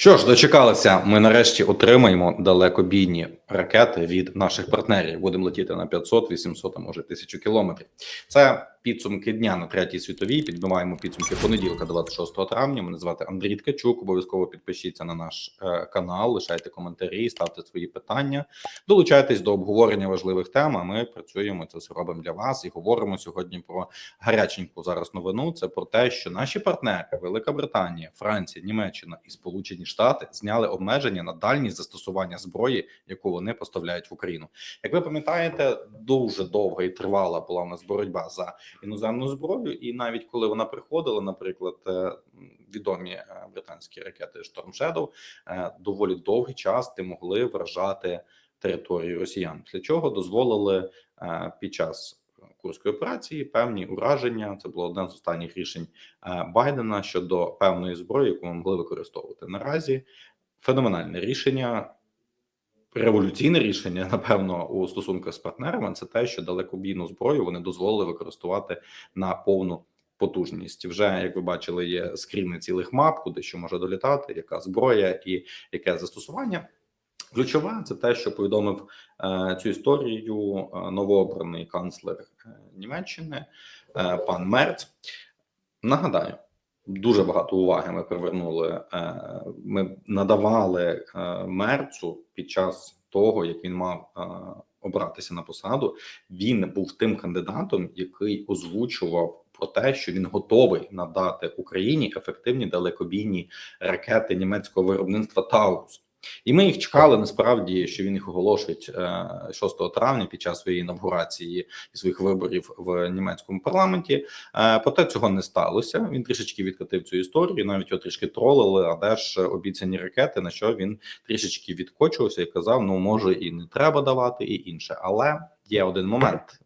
Що ж, дочекалися, ми нарешті отримаємо далекобійні ракети від наших партнерів. Будемо летіти на 500, 800, а може 1000 кілометрів. Це підсумки дня на третій світовій. Підбиваємо підсумки понеділка, 26 травня. Мене звати Андрій Ткачук. Обов'язково підпишіться на наш е, канал, лишайте коментарі, ставте свої питання, долучайтесь до обговорення важливих тем. А ми працюємо це все робимо для вас і говоримо сьогодні про гаряченьку зараз новину. Це про те, що наші партнери Велика Британія, Франція, Німеччина і Сполучені Штати зняли обмеження на дальність застосування зброї, яку вони поставляють в Україну. Як ви пам'ятаєте, дуже довга і тривала була у нас боротьба за іноземну зброю, і навіть коли вона приходила, наприклад, е, відомі е, британські ракети Storm Shadow, е, доволі довгий час ти могли вражати територію росіян, для чого дозволили під час. Курської операції певні ураження. Це було одне з останніх рішень Байдена щодо певної зброї, яку ми могли використовувати наразі. Феноменальне рішення, революційне рішення, напевно, у стосунках з партнерами. Це те, що далекобійну зброю вони дозволили використовувати на повну потужність. Вже як ви бачили, є скріни цілих мап, куди що може долітати, яка зброя і яке застосування. Ключове це те, що повідомив е, цю історію е, новообраний канцлер е, Німеччини е, пан Мерц. Нагадаю, дуже багато уваги ми привернули. Е, ми надавали е, мерцу під час того, як він мав е, обратися на посаду. Він був тим кандидатом, який озвучував. Про те, що він готовий надати Україні ефективні далекобійні ракети німецького виробництва Таурус. І ми їх чекали насправді, що він їх оголошить е, 6 травня під час своєї інавгурації і своїх виборів в німецькому парламенті. Е, Проте цього не сталося. Він трішечки відкатив цю історію, навіть його трішки тролили. А де ж обіцяні ракети? На що він трішечки відкочувався і казав: ну може і не треба давати, і інше, але. Є один момент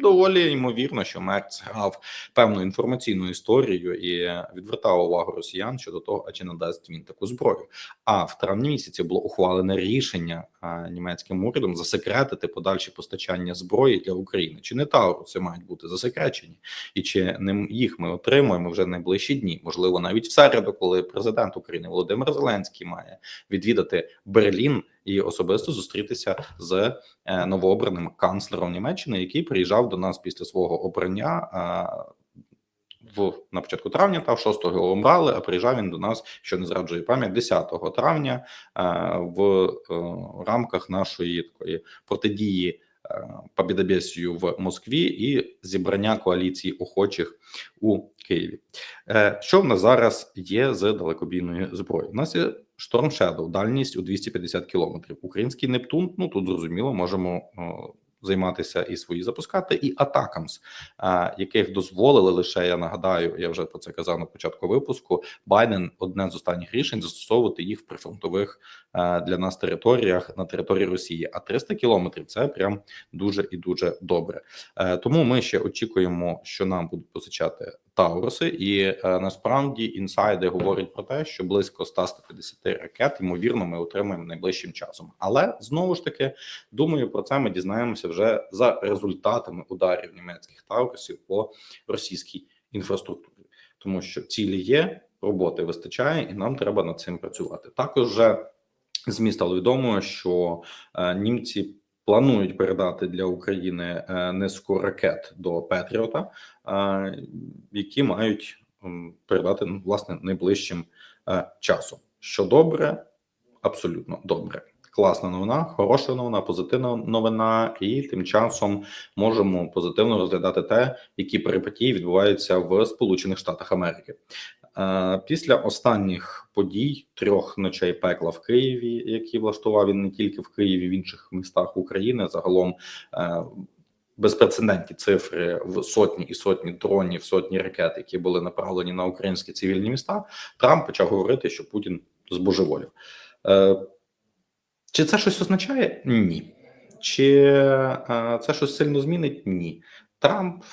доволі ймовірно, що Мерц грав певну інформаційну історію і відвертав увагу росіян щодо того, а чи надасть він таку зброю. А в травні місяці було ухвалене рішення німецьким урядом засекретити подальші постачання зброї для України. Чи не Тауруси мають бути засекречені, і чи не їх ми отримуємо вже найближчі дні? Можливо, навіть в середу, коли президент України Володимир Зеленський має відвідати Берлін і особисто зустрітися з е, новообраним канцлером Німеччини, який приїжджав до нас після свого обрання. е, В на початку травня та в 6-го його обрали, а приїжджав він до нас, що не зраджує пам'ять 10 травня е, в рамках нашої такої протидії побідобєсію в Москві і зібрання коаліції охочих у Києві. Що в нас зараз є з далекобійною зброєю? У нас є Storm Shadow, дальність у 250 кілометрів. Український Нептун, ну тут зрозуміло, можемо о, займатися і свої запускати, і Атакамс, е, яких дозволили лише. Я нагадаю, я вже про це казав на початку випуску. Байден одне з останніх рішень застосовувати їх в прифронтових е, для нас територіях на території Росії. А 300 кілометрів це прям дуже і дуже добре. Е, Тому ми ще очікуємо, що нам будуть позичати Тауруси, і е, насправді інсайди говорять про те, що близько 100-150 ракет ймовірно ми отримаємо найближчим часом. Але знову ж таки думаю, про це ми дізнаємося вже за результатами ударів німецьких Таурусів по російській інфраструктурі, тому що цілі є, роботи вистачає, і нам треба над цим працювати. Також вже ЗМІ стало відомо, що е, німці. Планують передати для України е, низку ракет до Петріота, е, які мають передати ну, власне найближчим е, часом. Що добре, абсолютно добре. Класна новина, хороша новина, позитивна новина, і тим часом можемо позитивно розглядати те, які перипетії відбуваються в Сполучених Штатах Америки. Е, Після останніх подій трьох ночей пекла в Києві, які влаштував він не тільки в Києві, в інших містах України, загалом е, безпрецедентні цифри в сотні і сотні дронів, сотні ракет, які були направлені на українські цивільні міста. Трамп почав говорити, що Путін збожеволів. Е, Чи це щось означає? Ні. Чи це щось сильно змінить? Ні. Трамп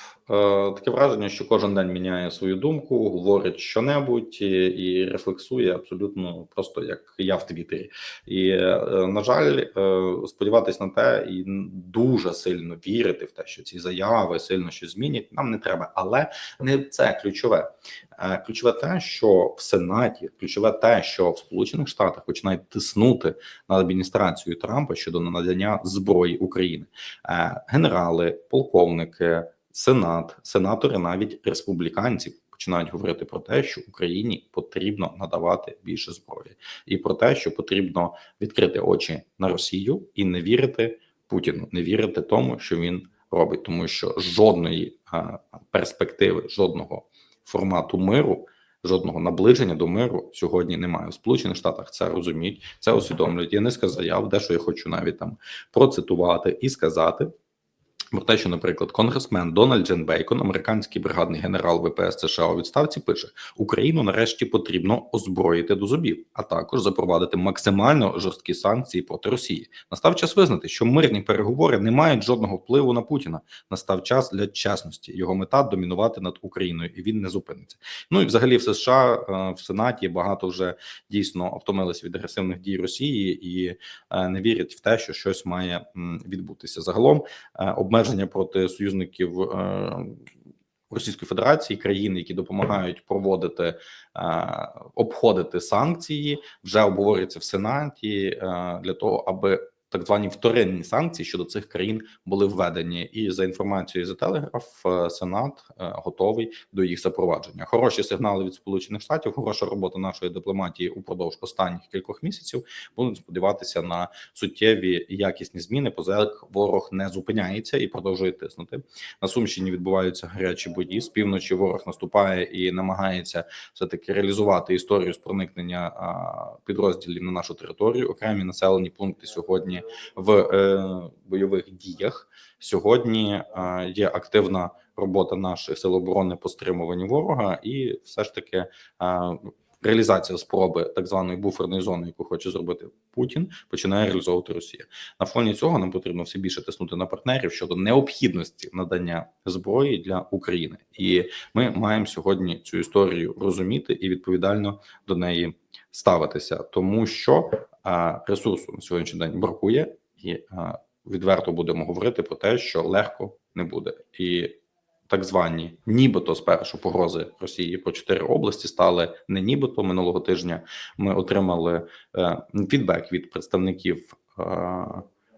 таке враження, що кожен день міняє свою думку, говорить що-небудь і, і рефлексує абсолютно просто як я в Твіттері. І е, на жаль, е, сподіватись на те і дуже сильно вірити в те, що ці заяви сильно щось змінять. Нам не треба, але не це ключове. Е, Ключове те, що в Сенаті, ключове те, що в Сполучених Штатах починають тиснути на адміністрацію Трампа щодо надання зброї України. Е, Генерали, полковники, сенат, сенатори, навіть республіканці. Починають говорити про те, що Україні потрібно надавати більше зброї, і про те, що потрібно відкрити очі на Росію і не вірити Путіну, не вірити тому, що він робить, тому що жодної а, перспективи, жодного формату миру, жодного наближення до миру сьогодні немає. В Сполучених Штатах це розуміють, це усвідомлюють. Я низка заяв, дещо я хочу навіть там процитувати і сказати. Про те, що, наприклад, конгресмен Дональд Джен Бейкон, американський бригадний генерал ВПС США у відставці, пише: Україну нарешті потрібно озброїти до зубів, а також запровадити максимально жорсткі санкції проти Росії. Настав час визнати, що мирні переговори не мають жодного впливу на Путіна. Настав час для чесності. Його мета домінувати над Україною, і він не зупиниться. Ну і взагалі в США е, в Сенаті багато вже дійсно втомилися від агресивних дій Росії і е, не вірять в те, що щось має відбутися. Загалом е, обмеження проти союзників е, Російської Федерації, країн, які допомагають проводити е, обходити санкції, вже обговорюється в Сенаті е, для того, аби так звані вторинні санкції щодо цих країн були введені, і за інформацією за телеграф, Сенат е, готовий до їх запровадження. Хороші сигнали від Сполучених Штатів, хороша робота нашої дипломатії упродовж останніх кількох місяців. Будуть сподіватися на суттєві якісні зміни. Позаяк ворог не зупиняється і продовжує тиснути. На Сумщині відбуваються гарячі бої. З півночі ворог наступає і намагається все таки реалізувати історію з проникнення підрозділів на нашу територію. Окремі населені пункти сьогодні в е, бойових діях. Сьогодні е, є активна робота наших сил оборони по стримуванню ворога, і все ж таки. Е, Реалізація спроби так званої буферної зони, яку хоче зробити Путін, починає реалізовувати Росія. На фоні цього нам потрібно все більше тиснути на партнерів щодо необхідності надання зброї для України, і ми маємо сьогодні цю історію розуміти і відповідально до неї ставитися, тому що ресурсу на сьогоднішній день бракує, і відверто будемо говорити про те, що легко не буде і. Так звані, нібито спершу погрози Росії по чотири області стали не нібито минулого тижня. Ми отримали е, фідбек від представників е,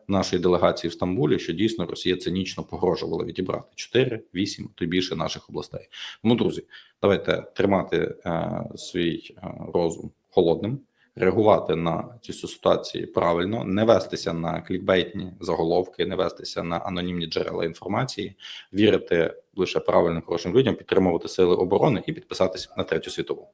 нашої делегації в Стамбулі, що дійсно Росія цинічно погрожувала відібрати 4, 8, то й більше наших областей. Тому, друзі, давайте тримати е, свій е, розум холодним, реагувати на цю ситуацію правильно, не вестися на клікбейтні заголовки, не вестися на анонімні джерела інформації, вірити лише правильним хорошим людям, підтримувати сили оборони і підписатися на третю світову.